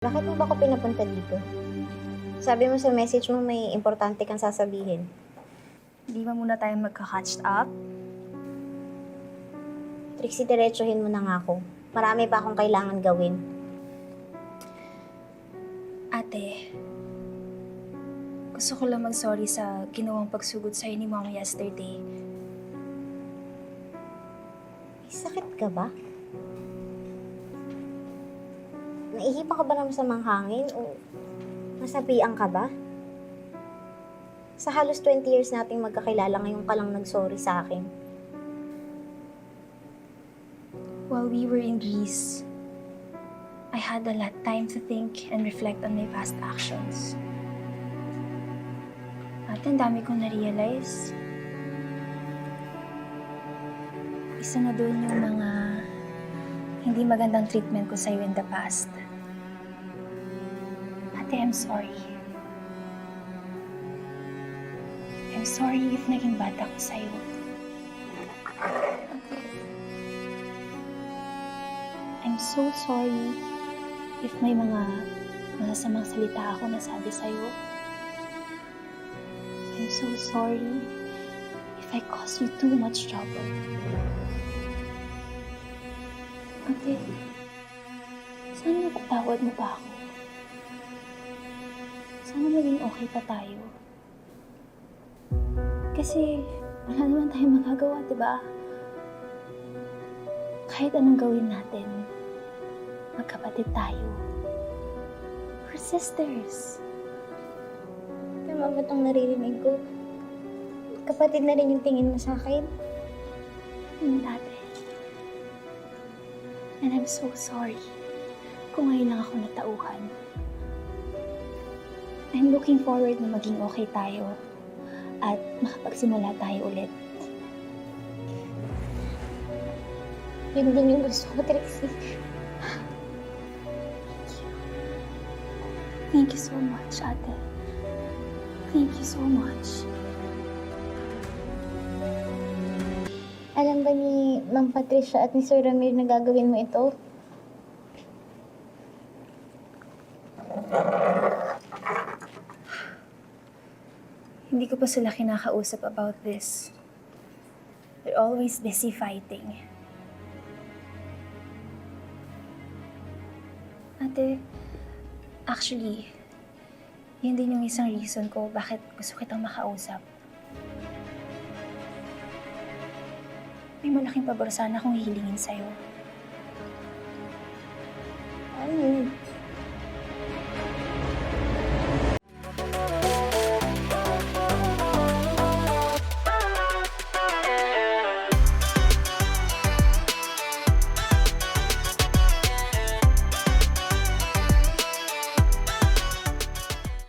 Bakit mo ba ako pinapunta dito? Sabi mo sa message mo may importante kang sasabihin. Di ba muna tayo magka-catched up? Trixie, diretsuhin mo na nga ako. Marami pa akong kailangan gawin. Ate, gusto ko lang mag-sorry sa ginawang pagsugod sa'yo ni Mama yesterday. May sakit ka ba? Naihipa ka ba ng masamang hangin o nasabian ka ba? Sa halos 20 years nating magkakilala, ngayon ka lang nag-sorry sa akin. While we were in Greece, I had a lot time to think and reflect on my past actions. At ang dami kong na-realize. Isa na doon yung mga hindi magandang treatment ko sa'yo in the past. Ate, I'm sorry. I'm sorry if naging bad ako sa'yo. I'm so sorry if may mga masasamang salita ako nasabi sa'yo. I'm so sorry if I caused you too much trouble. Ate, sana napatawad mo pa ako. Sana maging okay pa tayo. Kasi wala naman tayong magagawa, di ba? Kahit anong gawin natin, magkapatid tayo. We're sisters. Tama ba itong naririnig ko? Kapatid na rin yung tingin mo sa akin. Yung dati. And I'm so sorry kung ngayon lang ako natauhan. I'm looking forward na maging okay tayo at makapagsimula tayo ulit. Yun din yung gusto ko, Trixie. Thank you so much, ate. Thank you so much. Alam ba ni Ma'am Patricia at ni Sir Ramir na gagawin mo ito? Hindi ko pa sila kinakausap about this. They're always busy fighting. Ate, actually, yun din yung isang reason ko bakit gusto kitang makausap. May malaking pabor sana akong hihilingin sa'yo. Ano yun?